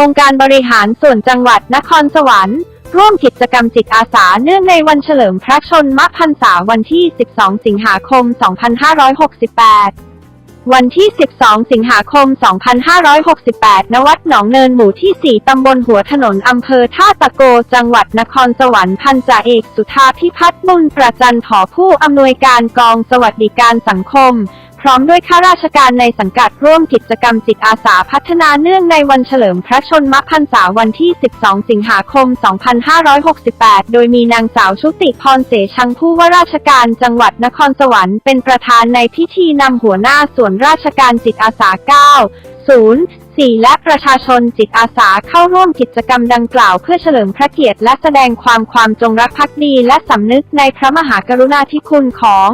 องค์การบริหารส่วนจังหวัดนครสวรรค์ ร่วมกิจกรรมจิตอาสาเนื่องในวันเฉลิมพระชนมพรรษาวันที่ 12 สิงหาคม 2568 วันที่ 12 สิงหาคม 2568 ณ วัดหนองเนินหมู่ที่ 4 ตำบลหัวถนนอำเภอท่าตะโก จังหวัดนครสวรรค์พันจ่าเอกสุธาพิพัฒน์บุญประจันผอผู้อำนวยการกองสวัสดิการสังคม พร้อมด้วยข้าราชการในสังกัดร่วมกิจกรรมจิตอาสาพัฒนาเนื่องในวันเฉลิมพระชนมพรรษาวันที่ 12 สิงหาคม 2568 โดยมีนางสาวชุติพรเสชังผู้ว่าราชการจังหวัดนครสวรรค์เป็นประธานในพิธีนำหัวหน้าส่วนราชการจิตอาสา 9 0 4และประชาชนจิตอาสาเข้าร่วมกิจกรรมดังกล่าวเพื่อเฉลิมพระเกียรติและแสดงความความจงรักภักดีและสำนึกในพระมหากรุณาธิคุณของ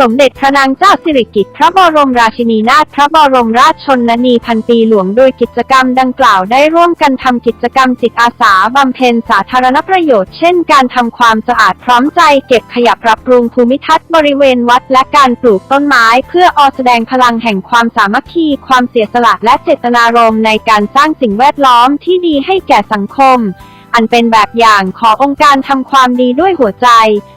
สมเด็จพระนางเจ้าสิริกิติ์พระบรมราชินีนาถพระบรมราชชนนีพันปีหลวงโดยกิจกรรมดังกล่าวได้ร่วมกันทำกิจกรรมจิตอาสาบำเพ็ญสาธารณประโยชน์เช่นการทำความสะอาดพร้อมใจเก็บขยะปรับปรุงภูมิทัศน์บริเวณวัดและการปลูกต้นไม้เพื่อออแสดงพลังแห่งความสามัคคีความเสียสละและเจตนารมณ์ในการสร้างสิ่งแวดล้อมที่ดีให้แก่สังคม อันเป็นแบบอย่างขององค์การทำความดีด้วยหัวใจ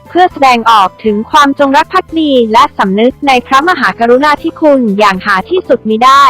เพื่อแสดงออกถึงความจงรักภักดีและสำนึกในพระมหากรุณาธิคุณอย่างหาที่สุดมิได้